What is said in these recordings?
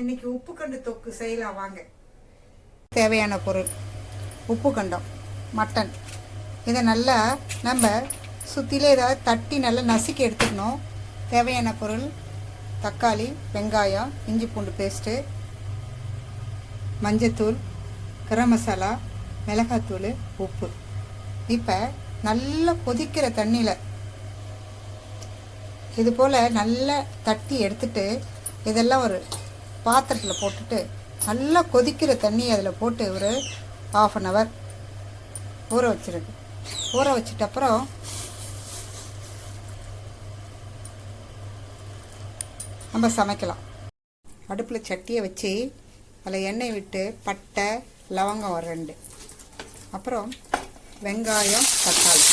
இன்னைக்கு உப்பு கண்டு தொக்கு செய்யலாம் வாங்க. தேவையான பொருள். உப்பு கண்டம் மட்டன். இதை நல்லா நம்ம சுற்றிலே ஏதாவது தட்டி நல்லா நசுக்கி எடுத்துக்கணும். தேவையான பொருள் தக்காளி வெங்காயம் இஞ்சி பூண்டு பேஸ்ட்டு மஞ்சத்தூள் கரம் மசாலா மிளகாத்தூள் உப்பு. இப்போ நல்லா கொதிக்கிற தண்ணியில் இது போல் நல்லா தட்டி எடுத்துட்டு இதெல்லாம் ஒரு பாத்திரத்தில் போட்டுட்டு நல்லா கொதிக்கிற தண்ணியை அதில் போட்டு ஒரு ஆஃப் அன் ஹவர் ஊற வச்சிருக்கு. ஊற வச்சிட்ட அப்புறம் நம்ம சமைக்கலாம். அடுப்பில் சட்டியை வச்சு அதில் எண்ணெய் விட்டு பட்டை லவங்கம் ஒரு ரெண்டு. அப்புறம் வெங்காயம் தக்காளி.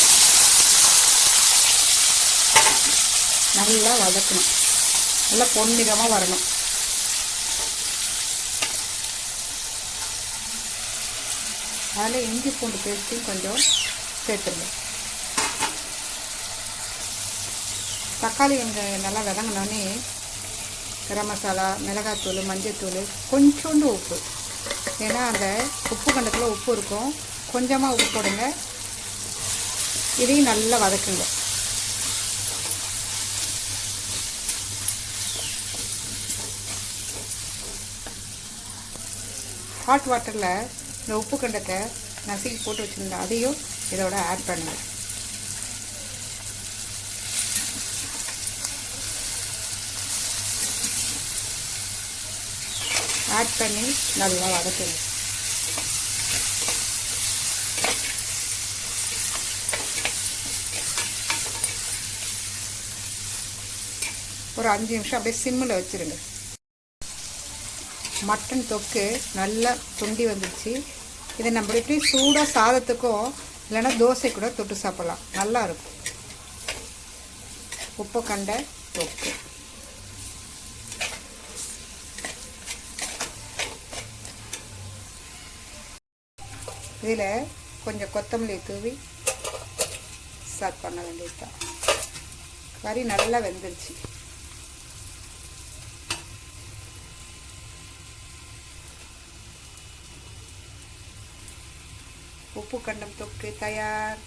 நல்லா வதக்கணும். நல்லா பொன்னிறமாக வரணும். அதில் இஞ்சி பூண்டு பேஸ்ட்டையும் கொஞ்சம் சேர்த்துருங்க தக்காளி வெங்காயம் நல்லா வதங்கினோடனே கரம் மசாலா மிளகாத்தூள் மஞ்சத்தூள் கொஞ்சோண்டு உப்பு. ஏன்னா அந்த உப்பு கண்டத்தில் உப்பு இருக்கும். கொஞ்சமாக உப்பு போடுங்க. இதையும் நல்லா வதக்குங்க. ஹாட் வாட்டரில் இந்த உப்பு கண்டத்தை நசுக்கி போட்டு வச்சுருந்தா அதையும் இதோட ஆட் பண்ணுவேன் ஆட் பண்ணி நல்லா வதக்கணும். ஒரு அஞ்சு நிமிஷம் அப்படியே சிம்மில் வச்சுருங்க. மட்டன் தொக்கு நல்லா துண்டி வந்துடுச்சு இதை நம்ம எப்படி சூடாக சாதத்துக்கும் இல்லைன்னா தோசை கூட தொட்டு சாப்பிட்லாம். நல்லாயிருக்கும் உப்பு கண்ட தொக்கு. இதில் கொஞ்சம் கொத்தமல்லி தூவி ஸ்டார்ட் பண்ண வேண்டியது தான் கறி நல்லா வெந்துருச்சு. உப்பு கண்டம் தொக்கு தயார்